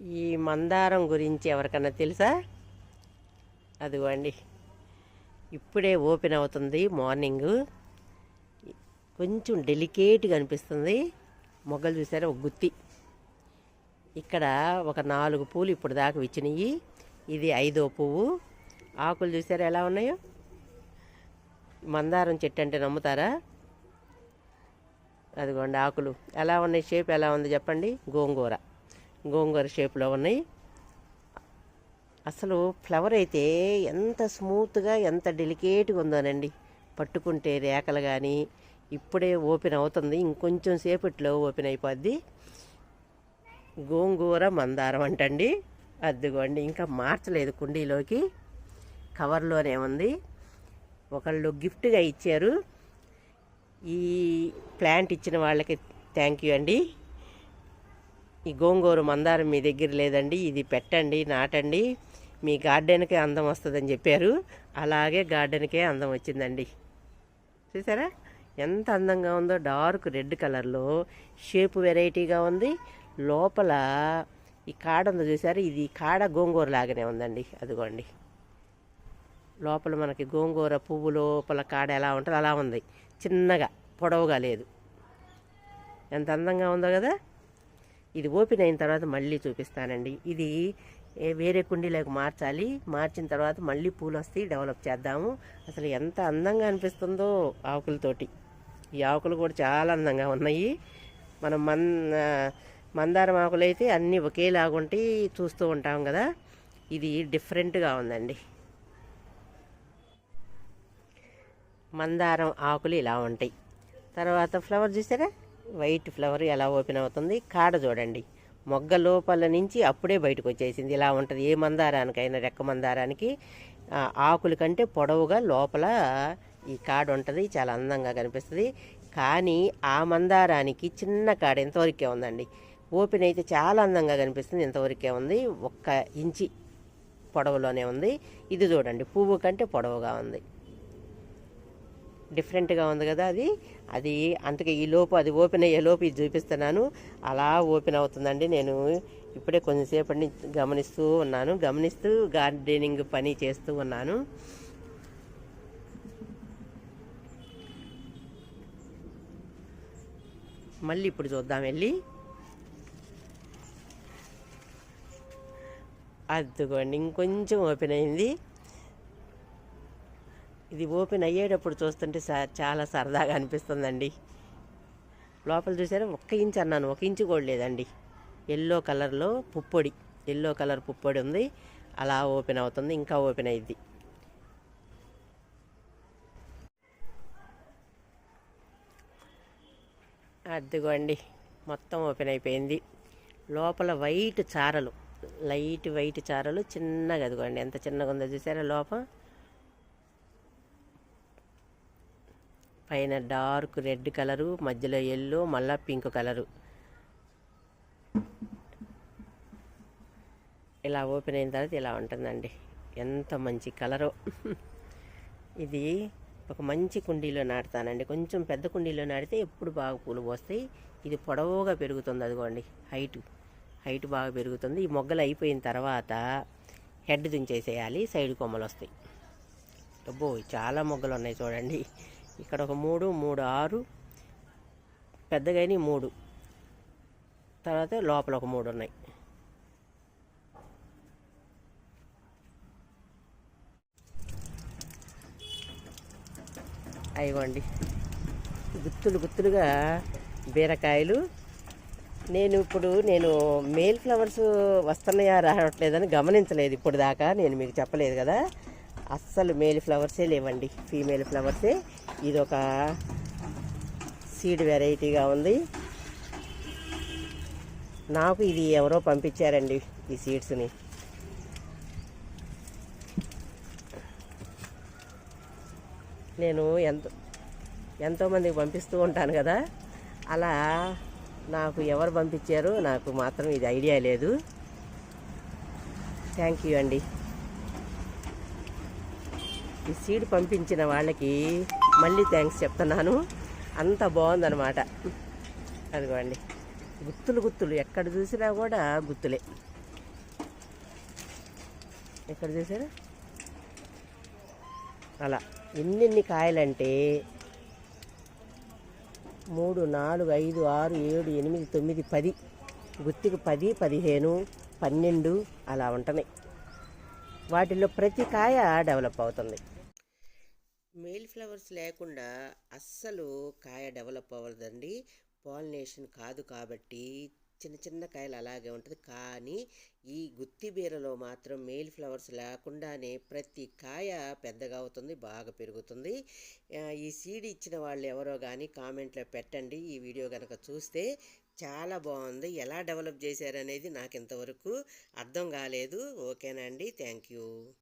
ఈ మందారం గురించి ఎవరికన్నా తెలుసా? అదిగోండి. ఇప్పుడే ఓపెన్ అవుతుంది మార్నింగ్. కొంచెం డెలికేట్గా అనిపిస్తుంది. మొగ్గలు చూసారా? ఒక గుత్తి. ఇక్కడ ఒక నాలుగు పూలు ఇప్పుడు దాకా విచ్చినాయి ఇది ఐదో పువ్వు. ఆకులు చూసారా ఎలా ఉన్నాయో? మందారం చెట్టు అంటే నమ్ముతారా? అదిగోండి ఆకులు. ఎలా ఉన్నాయి? షేప్ ఎలా ఉంది? చెప్పండి. గోంగూర. గోంగూర షేప్లో ఉన్నాయి. అసలు ఫ్లవర్ అయితే ఎంత స్మూత్గా ఎంత డెలికేట్గా ఉందోనండి. పట్టుకుంటే రేఖలు కానీ ఇప్పుడే ఓపెన్ అవుతుంది. ఇంకొంచెం సేపట్లో ఓపెన్ అయిపోద్ది. గోంగూర మందారం అంటండి. అద్దుకోండి ఇంకా మార్చలేదు కుండీలోకి. కవర్లోనే ఉంది. ఒకళ్ళు గిఫ్ట్గా ఇచ్చారు. ఈ ప్లాంట్ ఇచ్చిన వాళ్ళకి థ్యాంక్ యూ అండి. ఈ గోంగూర మందారం మీ దగ్గర లేదండి ఇది పెట్టండి నాటండి. మీ గార్డెన్కే అందం వస్తుందని చెప్పారు. అలాగే గార్డెన్కే అందం వచ్చిందండి. చూసారా? ఎంత అందంగా ఉందో డార్క్ రెడ్ కలర్లో షేప్ వెరైటీగా ఉంది. లోపల ఈ కాడ ఉందో చూసారు? ఇది కాడ గోంగూర లాగానే ఉందండి అదిగోండి. లోపల మనకి గోంగూర పువ్వు లోపల కాడ ఎలా ఉంటుందో అలా ఉంది. చిన్నగా పొడవుగా లేదు. ఎంత అందంగా ఉందో కదా? ఇది ఓపెన్ అయిన తర్వాత మళ్ళీ చూపిస్తానండి. ఇది వేరే కుండీలోకి మార్చాలి. మార్చిన తర్వాత మళ్ళీ పూలు వస్తాయి డెవలప్ చేద్దాము. అసలు ఎంత అందంగా అనిపిస్తుందో ఆకులతోటి. ఈ ఆకులు కూడా చాలా అందంగా ఉన్నాయి. మనం మన్ మందారం ఆకులు అయితే అన్నీ ఒకేలాగుంటాయి చూస్తూ ఉంటాం కదా. ఇది డిఫరెంట్గా ఉందండి. మందారం ఆకులు ఇలా ఉంటాయి. తర్వాత ఫ్లవర్ చూసారా? వైట్ ఫ్లవర్ ఎలా ఓపెన్ అవుతుంది? కాడ చూడండి. మొగ్గ లోపల నుంచి అప్పుడే బయటకు వచ్చేసింది. ఇలా ఉంటుంది. ఏ మందారానికైనా రెక్క మందారానికి ఆకుల కంటే పొడవుగా లోపల ఈ కాడ ఉంటుంది. చాలా అందంగా కనిపిస్తుంది. కానీ ఆ మందారానికి చిన్న కాడ ఎంతవరకే ఉందండి. ఓపెన్ అయితే చాలా అందంగా కనిపిస్తుంది. ఎంతవరకే ఉంది. ఒక్క ఇంచి పొడవులోనే ఉంది. ఇది చూడండి. పువ్వు కంటే పొడవుగా ఉంది. డిఫరెంట్గా ఉంది కదా అది. అది అందుకే ఈ లోపు అది ఓపెన్ అయ్యే లోపు ఇది చూపిస్తున్నాను. అలా ఓపెన్ అవుతుందండి. నేను ఇప్పుడే కొంచెంసేపటి నుంచి గమనిస్తూ ఉన్నాను. గమనిస్తూ గార్డెనింగ్ పని చేస్తూ ఉన్నాను. మళ్ళీ ఇప్పుడు చూద్దాం వెళ్ళి. అద్దుకోండి ఇంకొంచెం ఓపెన్ అయింది. ఇది ఓపెన్ అయ్యేటప్పుడు చూస్తుంటే చాలా సరదాగా అనిపిస్తుందండి. లోపల చూసారా? ఒక్క ఇంచ్ అన్నాను. ఒక ఇంచు కూడా లేదండి. ఎల్లో కలర్లో పుప్పొడి. ఎల్లో కలర్ పుప్పొడి ఉంది. అలా ఓపెన్ అవుతుంది. ఇంకా ఓపెన్ అయ్యిద్ది. అదిగోండి. మొత్తం ఓపెన్ అయిపోయింది. లోపల వైట్ చారలు. లైట్ వైట్ చారలు. చిన్నగా అదిగోండి. ఎంత చిన్నగా ఉందో చూసారా లోపల పైన డార్క్ రెడ్ కలరు మధ్యలో ఎల్లో మళ్ళా పింక్ కలరు. ఇలా ఓపెన్ అయిన తర్వాత ఇలా ఉంటుందండి. ఎంత మంచి కలరు. ఇది ఒక మంచి కుండీలో నాటుతానండి. కొంచెం పెద్ద కుండీలో నాటితే ఎప్పుడు బాగా పూలు పోస్తాయి. ఇది పొడవుగా పెరుగుతుంది అదిగోండి హైట్. హైట్ బాగా పెరుగుతుంది. ఈ మొగ్గలు అయిపోయిన తర్వాత హెడ్ దించేసేయాలి సైడ్ కొమ్మలు వస్తాయి. అబ్బో చాలా మొగ్గలు ఉన్నాయి చూడండి. ఇక్కడ ఒక మూడు మూడు ఆరు. పెద్దగాని మూడు. తర్వాత లోపల ఒక మూడు ఉన్నాయి. అయిగోండి గుత్తులు గుత్తులుగా బీరకాయలు. నేను ఇప్పుడు నేను మేల్ ఫ్లవర్స్ వస్తున్నాయా రావట్లేదని గమనించలేదు. ఇప్పుడు దాకా నేను మీకు చెప్పలేదు కదా. అస్సలు మేల్ ఫ్లవర్సే లేవండి. ఫీమేల్ ఫ్లవర్సే. ఇది ఒక సీడ్ వెరైటీగా ఉంది. నాకు ఇది ఎవరో పంపించారండి ఈ సీడ్స్ని. నేను ఎంతో ఎంతోమందికి పంపిస్తూ ఉంటాను కదా. అలా నాకు ఎవరు పంపించారో నాకు మాత్రం ఇది ఐడియా లేదు. థ్యాంక్ యూ అండి. ఈ సీడ్ పంపించిన వాళ్ళకి మళ్ళీ థ్యాంక్స్ చెప్తున్నాను. అంత బాగుందనమాట అదిగోండి. గుత్తులు గుత్తులు. ఎక్కడ చూసినా కూడా గుత్తులే. ఎక్కడ చూసారా అలా. ఎన్నెన్ని కాయలంటే మూడు నాలుగు ఐదు ఆరు ఏడు ఎనిమిది తొమ్మిది పది. గుత్తికి పది పదిహేను పన్నెండు అలా ఉంటున్నాయి. వాటిలో ప్రతి కాయ డెవలప్ అవుతుంది. మెయిల్ ఫ్లవర్స్ లేకుండా అస్సలు కాయ డెవలప్ అవ్వదండి. పాలినేషన్ కాదు కాబట్టి చిన్న చిన్న కాయలు అలాగే ఉంటుంది. కానీ ఈ గుత్తి బీరలో మాత్రం మెయిల్ ఫ్లవర్స్ లేకుండానే ప్రతి కాయ పెద్దగా అవుతుంది బాగా పెరుగుతుంది. ఈ సీడ్ ఇచ్చిన వాళ్ళు ఎవరో కానీ కామెంట్లో పెట్టండి. ఈ వీడియో కనుక చూస్తే చాలా బాగుంది. ఎలా డెవలప్ చేశారనేది నాకు ఇంతవరకు అర్థం కాలేదు. ఓకేనా అండి థ్యాంక్ యూ.